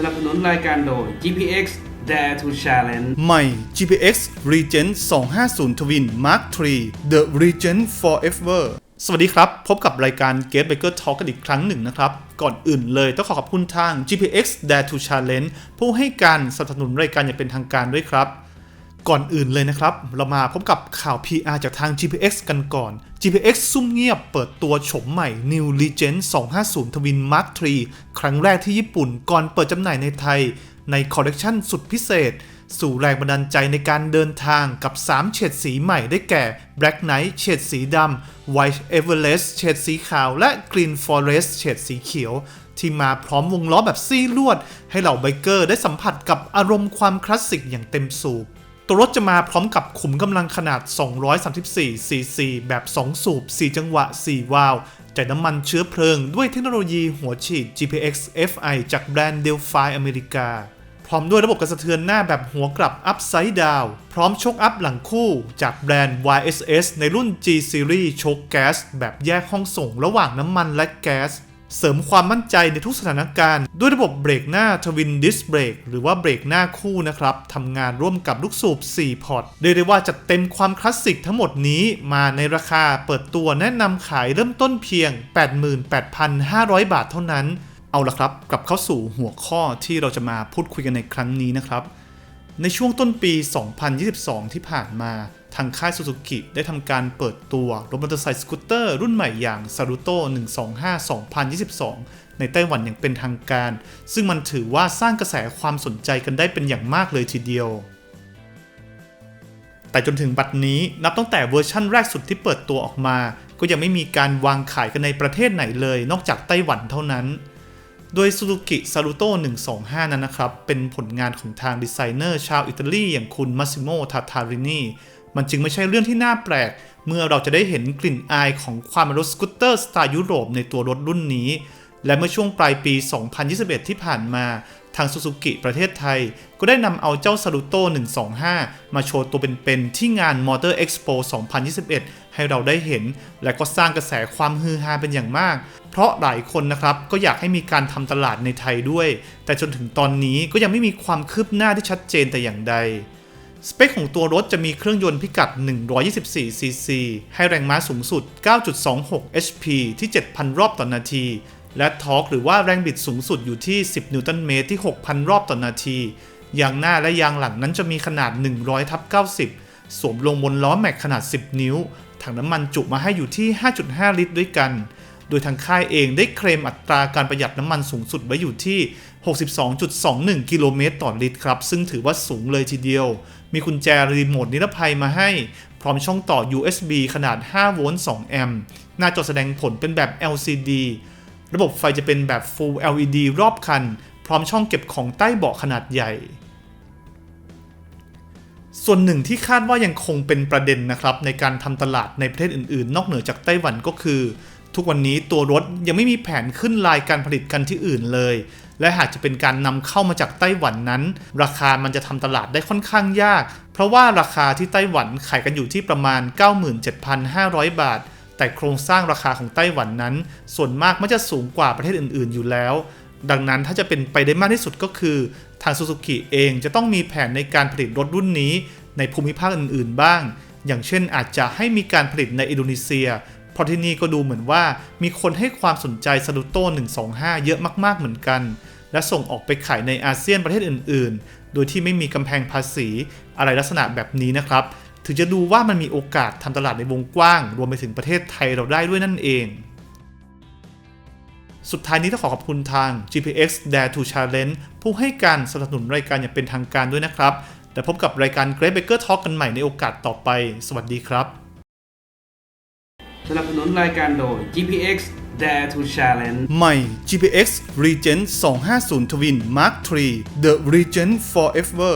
สนับสนุนรายการโดย GPX Dare to Challenge ใหม่ GPX Regent 250 Twin Mark III The Regent Forever สวัสดีครับ พบกับรายการ g a t e Baker Talk กันอีกครั้งหนึ่งนะครับ ก่อนอื่นเลยต้องขอขอบคุณทาง GPX Dare to Challenge ผู้ให้การสนับสนุนรายการอย่างเป็นทางการด้วยครับ ก่อนอื่นเลยนะครับ เรามาพบกับข่าว PR จากทาง GPX กันก่อน GPX ซุ่มเงียบเปิดตัวโฉมใหม่ New Legend 250 Twin Mark III ครั้งแรกที่ญี่ปุ่นก่อนเปิดจำหน่ายในไทย ในคอลเลกชันสุดพิเศษ สู่แรงบันดาลใจในการเดินทางกับ 3 เฉดสีใหม่ได้แก่ Black Knight เฉดสีดำ White Everest เฉดสีขาว และ Green Forest เฉดสีเขียวที่มาพร้อมวงล้อแบบซี่ลวด ให้เหล่าไบเกอร์ได้สัมผัสกับอารมณ์ความคลาสสิกอย่างเต็มสูบ ตัวรถจะมาพร้อมกับขุมกำลังขนาด 234 ซีซี แบบ 2 สูบ 4 จังหวะ 4 วาล์วจ่ายน้ำมันเชื้อเพลิงด้วยเทคโนโลยีหัวฉีด GPX FI จากแบรนด์ Delphi อเมริกา พร้อมด้วยระบบกระสะเทือนหน้าแบบหัวกลับ Upside Down พร้อมชคอัพหลังคู่จากแบรนด์ YSS ในรุ่น G Series ชคแก๊สแบบแยกห้องส่งระหว่างน้ำมันและแก๊ส เสริมความมั่นใจในทุกสถานการณ์ ด้วยระบบเบรกหน้าทวินดิสเบรกหรือว่าเบรกหน้าคู่นะครับทำงานร่วมกับลูกสูบ 4 พอร์ตเรียกได้ว่าจัดเต็มความคลาสสิกทั้งหมดนี้มาในราคาเปิดตัวแนะนำขายเริ่มต้นเพียง 88,500 บาทเท่านั้น เอาละครับ กลับเข้าสู่หัวข้อที่เราจะมาพูดคุยกันในครั้งนี้นะครับ ในช่วงต้นปี 2022 ที่ผ่านมาทางค่ายซูซูกิได้ทำการเปิดตัวรถมอเตอร์ไซค์สกูตเตอร์รุ่นใหม่อย่าง Saruto 125 2022 ในไต้หวันอย่างเป็นทางการ ซึ่งมันถือว่าสร้างกระแสความสนใจกันได้เป็นอย่างมากเลยทีเดียว แต่จนถึงบัดนี้นับตั้งแต่เวอร์ชั่นแรกสุดที่เปิดตัวออกมา ก็ยังไม่มีการวางขายกันในประเทศไหนเลย นอกจากไต้หวันเท่านั้นโดย Suzuki Saluto 125 นั้นนะครับ เป็นผลงานของทางดีไซเนอร์ชาวอิตาลีอย่างคุณมาซิโม ทาทารินี มันจึงไม่ใช่เรื่องที่น่าแปลก เมื่อเราจะได้เห็นกลิ่นอายของความเป็นรถสกูตเตอร์สไตล์ยุโรปในตัวรถรุ่นนี้ และเมื่อช่วงปลายปี 2021 ที่ผ่านมาทาง Suzuki ประเทศไทย ก็ได้นำเอาเจ้า Saluto 125 มาโชว์ตัวเป็นๆที่งาน Motor Expo 2021 ให้เราได้เห็น และก็สร้างกระแสความฮือฮาเป็นอย่างมาก เพราะหลายคนนะครับ ก็อยากให้มีการทำตลาดในไทยด้วย แต่จนถึงตอนนี้ก็ยังไม่มีความคืบหน้าที่ชัดเจนแต่อย่างใด สเปคของตัวรถจะมีเครื่องยนต์พิกัด 124 ซีซี ให้แรงม้าสูงสุด 9.26 HP ที่ 7,000 รอบต่อนาที และทอร์กหรือว่าแรงบิดสูงสุดอยู่ที่ 10 นิวตันเมตรที่ 6,000 รอบต่อนาที ยางหน้าและยางหลังนั้นจะมีขนาด 100ทับ90 สวมลงบนล้อแม็กขนาด 10 นิ้ว ถังน้ำมันจุมาให้อยู่ที่ 5.5 ลิตรด้วยกัน โดยทางค่ายเองได้เคลมอัตราการประหยัดน้ำมันสูงสุดไว้อยู่ที่ 62.21 กิโลเมตรต่อลิตรครับ ซึ่งถือว่าสูงเลยทีเดียว มีกุญแจรีโมทนิรภัยมาให้ พร้อมช่องต่อ USB ขนาด 5 โวลต์ 2 แอมป์หน้าจอแสดงผลเป็นแบบ LCD ระบบไฟจะเป็นแบบ Full LED รอบคัน พร้อมช่องเก็บของใต้เบาะขนาดใหญ่ส่วนหนึ่งที่คาดว่ายังคงเป็นประเด็นนะครับในการทำตลาดในประเทศอื่นๆ นอกเหนือจากไต้หวันก็คือ ทุกวันนี้ตัวรถยังไม่มีแผนขึ้นลายการผลิตกันที่อื่นเลย และหากจะเป็นการนำเข้ามาจากไต้หวันนั้น ราคามันจะทำตลาดได้ค่อนข้างยาก เพราะว่าราคาที่ไต้หวันขายกันอยู่ที่ประมาณ 97,500 บาท แต่โครงสร้างราคาของไต้หวันนั้น ส่วนมากมันจะสูงกว่าประเทศอื่น ๆ อยู่แล้วดังนั้นถ้าจะเป็นไปได้มากที่สุดก็คือ ทางซูซูกิเองจะต้องมีแผนในการผลิตรถรุ่นนี้ ในภูมิภาคอื่นๆบ้าง อย่างเช่นอาจจะให้มีการผลิตในอินโดนีเซีย ราะที่นี่ก็ดูเหมือนว่ามีคนให้ความสนใจซาลูโต้125 เยอะมากๆเหมือนกัน และส่งออกไปขายในอาเซียนประเทศอื่น ๆ โดยที่ไม่มีกำแพงภาษีอะไรลักษณะแบบนี้นะครับ ถึงจะดูว่ามันมีโอกาสทำตลาดในวงกว้าง รวมไปถึงประเทศไทยเราได้ด้วยนั่นเอง สุดท้ายนี้ต้องขอขอบคุณทาง GPX Dare to Challenge ผู้ให้การสนับสนุนรายการอย่างเป็นทางการด้วยนะครับแต่พบกับรายการ Great Baker Talk กันใหม่ในโอกาสต่อไป สวัสดีครับ สนับสนุนรายการโดย GPX Dare to Challenge ใหม่ GPX Regent 250 Twin Mark III The Regent Forever